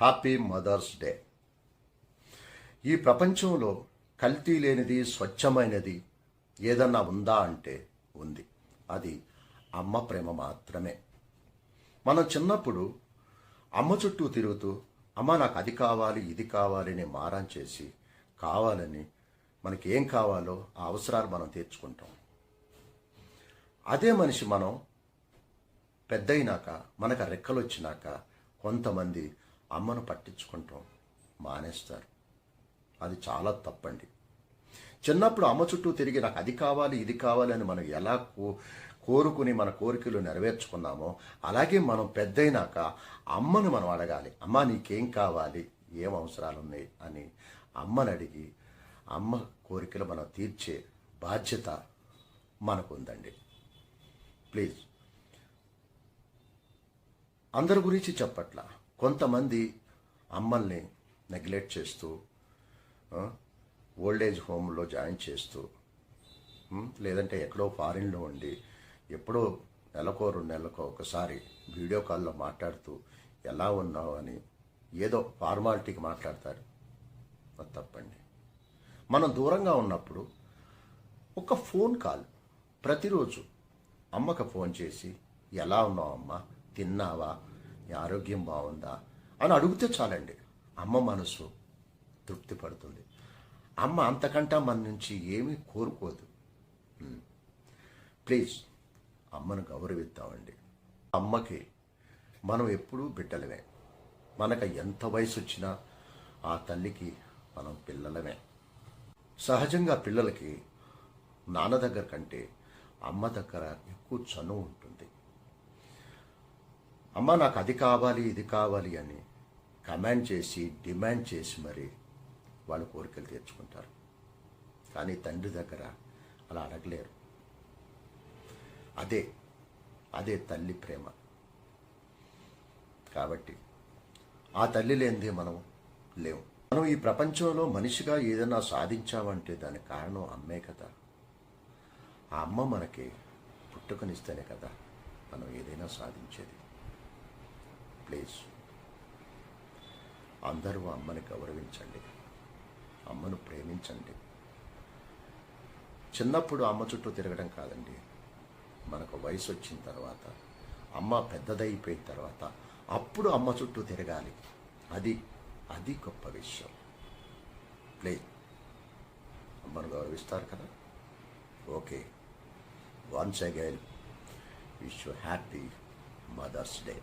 Happy mother's day ఈ ప్రపంచంలో కల్తీ లేనిది స్వచ్ఛమైనది ఏదన్నా ఉందా అంటే ఉంది. అది అమ్మ ప్రేమ మాత్రమే. మనం చిన్నప్పుడు అమ్మ చుట్టూ తిరుగుతూ అమ్మ నాకు అది కావాలి ఇది కావాలి అని మారం చేసి కావాలని మనకి ఏం కావాలో ఆ అవసరాలు మనం తీర్చుకుంటాం. అదే మనిషి మనం పెద్దయినాక మనకు రెక్కలు వచ్చినాక కొంతమంది అమ్మను పట్టించుకుంటాం మానేస్తారు. అది చాలా తప్పండి. చిన్నప్పుడు అమ్మ చుట్టూ తిరిగి నాకు అది కావాలి ఇది కావాలి అని మనం ఎలా కో కోరుకుని మన కోరికలు నెరవేర్చుకున్నామో అలాగే మనం పెద్దయినాక అమ్మను మనం అడగాలి. అమ్మ నీకేం కావాలి? ఏం అవసరాలు ఉన్నాయి అని అమ్మను అడిగి అమ్మ కోరికలు మనం తీర్చే బాధ్యత మనకు ఉందండి. ప్లీజ్. అందరి గురించి చెప్పట్ల. కొంతమంది అమ్మల్ని నెగ్లెక్ట్ చేస్తూ ఓల్డ్ ఏజ్ హోమ్లో జాయిన్ చేస్తూ లేదంటే ఎక్కడో ఫారిన్లో ఉండి ఎప్పుడో నెలకో రెండు నెలలకో ఒకసారి వీడియో కాల్లో మాట్లాడుతూ ఎలా ఉన్నావు? అని ఏదో ఫార్మాలిటీకి మాట్లాడతారు. అది తప్పండి. మనం దూరంగా ఉన్నప్పుడు ఒక ఫోన్ కాల్ ప్రతిరోజు అమ్మకు ఫోన్ చేసి ఎలా ఉన్నావు అమ్మ? తిన్నావా? నీ ఆరోగ్యం బాగుందా? అని అడిగితే చాలండి. అమ్మ మనసు తృప్తి పడుతుంది. అమ్మ అంతకంటే మన నుంచి ఏమీ కోరుకోదు. ప్లీజ్ అమ్మను గౌరవిద్దామండి. అమ్మకి మనం ఎప్పుడూ బిడ్డలమే. మనకు ఎంత వయసు వచ్చినా ఆ తల్లికి మనం పిల్లలమే. సహజంగా పిల్లలకి నాన్న దగ్గర కంటే అమ్మ దగ్గర ఎక్కువ చనువు ఉంటుంది. అమ్మ నాకు అది కావాలి ఇది కావాలి అని కమాండ్ చేసి డిమాండ్ చేసి మరి వాళ్ళ కోరికలు తీర్చుకుంటారు. కానీ తండ్రి దగ్గర అలా అడగలేరు. అదే అదే తల్లి ప్రేమ. కాబట్టి ఆ తల్లి లేనిదే మనం లేవు మనం ఈ ప్రపంచంలో మనిషిగా ఏదైనా సాధించామంటే దానికి కారణం అమ్మే కదా. ఆ అమ్మ మనకి పుట్టుకనిస్తేనే కదా మనం ఏదైనా సాధించేది. ప్లీజ్. అందరూ అమ్మని గౌరవించండి. అమ్మను ప్రేమించండి. చిన్నప్పుడు అమ్మ చుట్టూ తిరగడం కాదండి. మనకు వయసు వచ్చిన తర్వాత అమ్మ పెద్దదైపోయిన తర్వాత అప్పుడు అమ్మ చుట్టూ తిరగాలి. అది అది గొప్ప విషయం. ప్లీజ్. అమ్మను గౌరవిస్తారు కదా? Okay. Once again wish you happy mother's day.